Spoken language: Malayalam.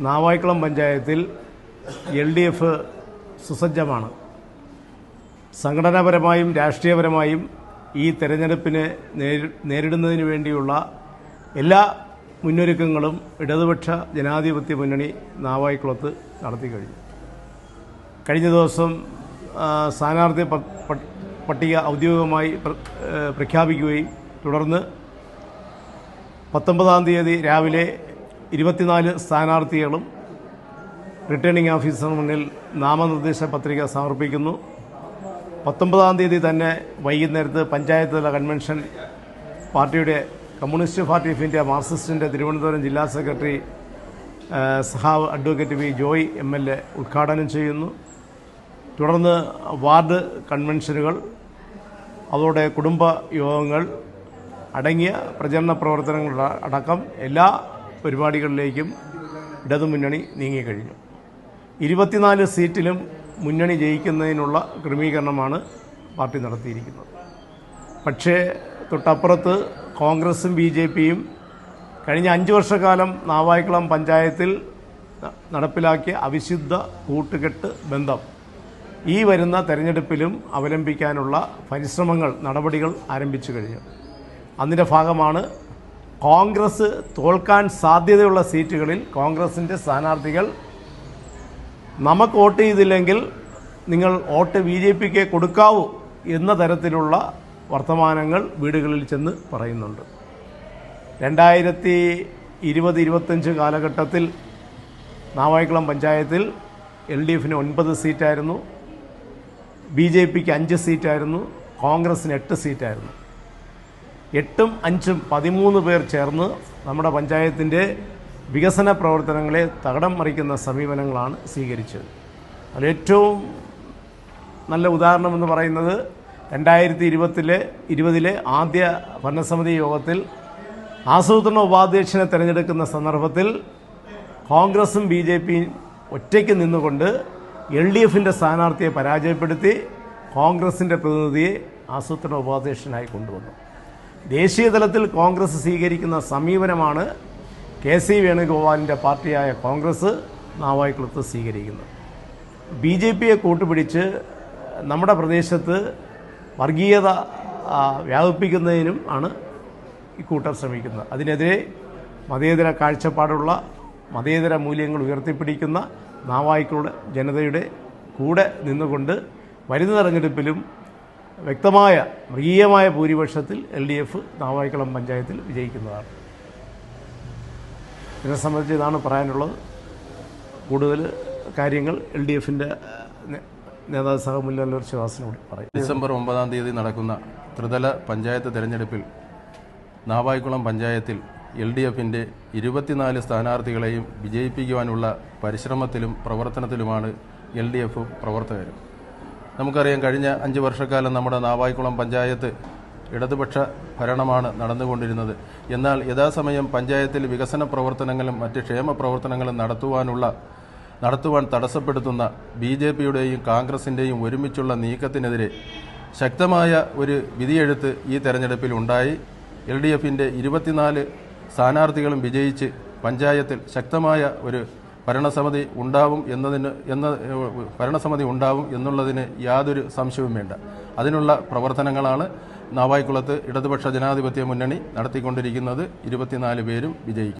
നാവായിക്കുളം പഞ്ചായത്തിൽ എൽ ഡി എഫ് സുസജ്ജമാണ്. സംഘടനാപരമായും രാഷ്ട്രീയപരമായും ഈ തെരഞ്ഞെടുപ്പിനെ നേരി- നേരിടുന്നതിന് വേണ്ടിയുള്ള എല്ലാ മുന്നൊരുക്കങ്ങളും ഇടതുപക്ഷ ജനാധിപത്യ മുന്നണി നാവായിക്കുളത്ത് നടത്തി കഴിഞ്ഞു. കഴിഞ്ഞ ദിവസം സ്ഥാനാർത്ഥി പട്ടിക ഔദ്യോഗികമായി പ്രഖ്യാപിക്കുകയും തുടർന്ന് പത്തൊമ്പതാം തീയതി രാവിലെ ഇരുപത്തിനാല് സ്ഥാനാർത്ഥികളും റിട്ടേണിംഗ് ഓഫീസറിന് മുന്നിൽ നാമനിർദ്ദേശ പത്രിക സമർപ്പിക്കുന്നു. പത്തൊമ്പതാം തീയതി തന്നെ വൈകുന്നേരത്ത് പഞ്ചായത്ത് തല കൺവെൻഷൻ പാർട്ടിയുടെ കമ്മ്യൂണിസ്റ്റ് പാർട്ടി ഓഫ് ഇന്ത്യ മാർക്സിസ്റ്റിന്റെ തിരുവനന്തപുരം ജില്ലാ secretary സഹാവ് advocate V Joy M L A ഉദ്ഘാടനം ചെയ്യുന്നു. തുടർന്ന് വാർഡ് കൺവെൻഷനുകൾ അതോടെ കുടുംബ യോഗങ്ങൾ അടങ്ങിയ പ്രചരണ പ്രവർത്തനങ്ങൾ അടക്കം എല്ലാ പരിപാടികളിലേക്കും ഇടതുമുന്നണി നീങ്ങിക്കഴിഞ്ഞു. ഇരുപത്തിനാല് സീറ്റിലും മുന്നണി ജയിക്കുന്നതിനുള്ള ക്രമീകരണമാണ് പാർട്ടി നടത്തിയിരിക്കുന്നത്. പക്ഷേ തൊട്ടപ്പുറത്ത് കോൺഗ്രസും ബി ജെ പിയും കഴിഞ്ഞ അഞ്ച് വർഷക്കാലം നാവായിക്കുളം പഞ്ചായത്തിൽ നടപ്പിലാക്കിയ അവിശുദ്ധ കൂട്ടുകെട്ട് ബന്ധം. ഈ വരുന്ന തെരഞ്ഞെടുപ്പിലും അവലംബിക്കാനുള്ള പരിശ്രമങ്ങൾ നടപടികൾ ആരംഭിച്ചു കഴിഞ്ഞു. അതിന്റെ ഭാഗമാണ് കോൺഗ്രസ് തോൽക്കാൻ സാധ്യതയുള്ള സീറ്റുകളിൽ കോൺഗ്രസിന്റെ സ്ഥാനാർത്ഥികൾ നമുക്ക് വോട്ട് ചെയ്തില്ലെങ്കിൽ നിങ്ങൾ വോട്ട് ബി ജെ പിക്ക് കൊടുക്കാവൂ എന്ന തരത്തിലുള്ള വർത്തമാനങ്ങൾ വീടുകളിൽ ചെന്ന് പറയുന്നുണ്ട്. രണ്ടായിരത്തി ഇരുപത് ഇരുപത്തഞ്ച് കാലഘട്ടത്തിൽ നാവായിക്കുളം പഞ്ചായത്തിൽ എൽ ഡി എഫിന് ഒൻപത് സീറ്റായിരുന്നു ബി ജെ പിക്ക് അഞ്ച് സീറ്റായിരുന്നു കോൺഗ്രസിന് എട്ട് സീറ്റായിരുന്നു. എട്ടും അഞ്ചും പതിമൂന്ന് പേർ ചേർന്ന് നമ്മുടെ പഞ്ചായത്തിന്റെ വികസന പ്രവർത്തനങ്ങളെ തകടം മറിക്കുന്ന സമീപനങ്ങളാണ് സ്വീകരിച്ചത്. അതിലേറ്റവും നല്ല ഉദാഹരണം എന്ന് പറയുന്നത് രണ്ടായിരത്തി ഇരുപത്തിലെ ഇരുപതിലെ ആദ്യ ഭരണസമിതി യോഗത്തിൽ ആസൂത്രണ ഉപാധ്യക്ഷനെ തിരഞ്ഞെടുക്കുന്ന സന്ദർഭത്തിൽ കോൺഗ്രസും ബി ജെ പിയും ഒറ്റയ്ക്ക് നിന്നുകൊണ്ട് എൽ ഡി എഫിന്റെ സ്ഥാനാർത്ഥിയെ പരാജയപ്പെടുത്തി കോൺഗ്രസിന്റെ പ്രതിനിധിയെ ആസൂത്രണ ഉപാധ്യക്ഷനായി കൊണ്ടുവന്നു. ദേശീയ തലത്തിൽ കോൺഗ്രസ് സ്വീകരിക്കുന്ന സമീപനമാണ് കെ സി വേണുഗോപാലിന്റെ പാർട്ടിയായ കോൺഗ്രസ് നാവായിക്കുളത്ത് സ്വീകരിക്കുന്നത്. ബി ജെ പിയെ കൂട്ടുപിടിച്ച് നമ്മുടെ പ്രദേശത്ത് വർഗീയത വ്യാപിപ്പിക്കുന്നതിനും ആണ് കൂട്ടർ ശ്രമിക്കുന്നത്. അതിനെതിരെ മതേതര കാഴ്ചപ്പാടുള്ള മതേതര മൂല്യങ്ങൾ ഉയർത്തിപ്പിടിക്കുന്ന നാവായിക്കളുടെ ജനതയുടെ കൂടെ നിന്നുകൊണ്ട് വരുന്ന തെരഞ്ഞെടുപ്പിലും വ്യക്തമായ മൃഗീയമായ ഭൂരിപക്ഷത്തിൽ എൽ ഡി എഫ് നാവായിക്കുളം പഞ്ചായത്തിൽ വിജയിക്കുന്നതാണ്. ഇതിനെ സംബന്ധിച്ച് ഇതാണ് പറയാനുള്ളത്. കൂടുതൽ കാര്യങ്ങൾ എൽ ഡി എഫിന്റെ നേതാവ് സഹമുല്ലൂർ ശിവാസിനോട് പറയും. ഡിസംബർ ഒമ്പതാം തീയതി നടക്കുന്ന ത്രിതല പഞ്ചായത്ത് തെരഞ്ഞെടുപ്പിൽ നാവായിക്കുളം പഞ്ചായത്തിൽ എൽ ഡി എഫിന്റെ ഇരുപത്തിനാല് സ്ഥാനാർത്ഥികളെയും വിജയിപ്പിക്കുവാനുള്ള പരിശ്രമത്തിലും പ്രവർത്തനത്തിലുമാണ് എൽ ഡി എഫും പ്രവർത്തകരും. നമുക്കറിയാം കഴിഞ്ഞ അഞ്ച് വർഷക്കാലം നമ്മുടെ നാവായിക്കുളം പഞ്ചായത്ത് ഇടതുപക്ഷ ഭരണമാണ് നടന്നുകൊണ്ടിരുന്നത്. എന്നാൽ യഥാസമയം പഞ്ചായത്തിൽ വികസന പ്രവർത്തനങ്ങളും മറ്റ് ക്ഷേമ പ്രവർത്തനങ്ങളും നടത്തുവാനുള്ള നടത്തുവാൻ തടസ്സപ്പെടുത്തുന്ന ബി ജെ പിയുടെയും കോൺഗ്രസിന്റെയും ഒരുമിച്ചുള്ള നീക്കത്തിനെതിരെ ശക്തമായ ഒരു വിധിയെഴുത്ത് ഈ തെരഞ്ഞെടുപ്പിൽ ഉണ്ടായി. എൽ ഡി എഫിന്റെ ഇരുപത്തിനാല് സ്ഥാനാർത്ഥികളും വിജയിച്ച് പഞ്ചായത്തിൽ ശക്തമായ ഒരു ഭരണസമിതി ഉണ്ടാവും എന്നതിന് എന്ന ഭരണസമിതി ഉണ്ടാവും എന്നുള്ളതിന് യാതൊരു സംശയവും വേണ്ട. അതിനുള്ള പ്രവർത്തനങ്ങളാണ് നാവായിക്കുളത്ത് ഇടതുപക്ഷ ജനാധിപത്യ മുന്നണി നടത്തിക്കൊണ്ടിരിക്കുന്നത്. ഇരുപത്തിനാല് പേരും വിജയിക്കും.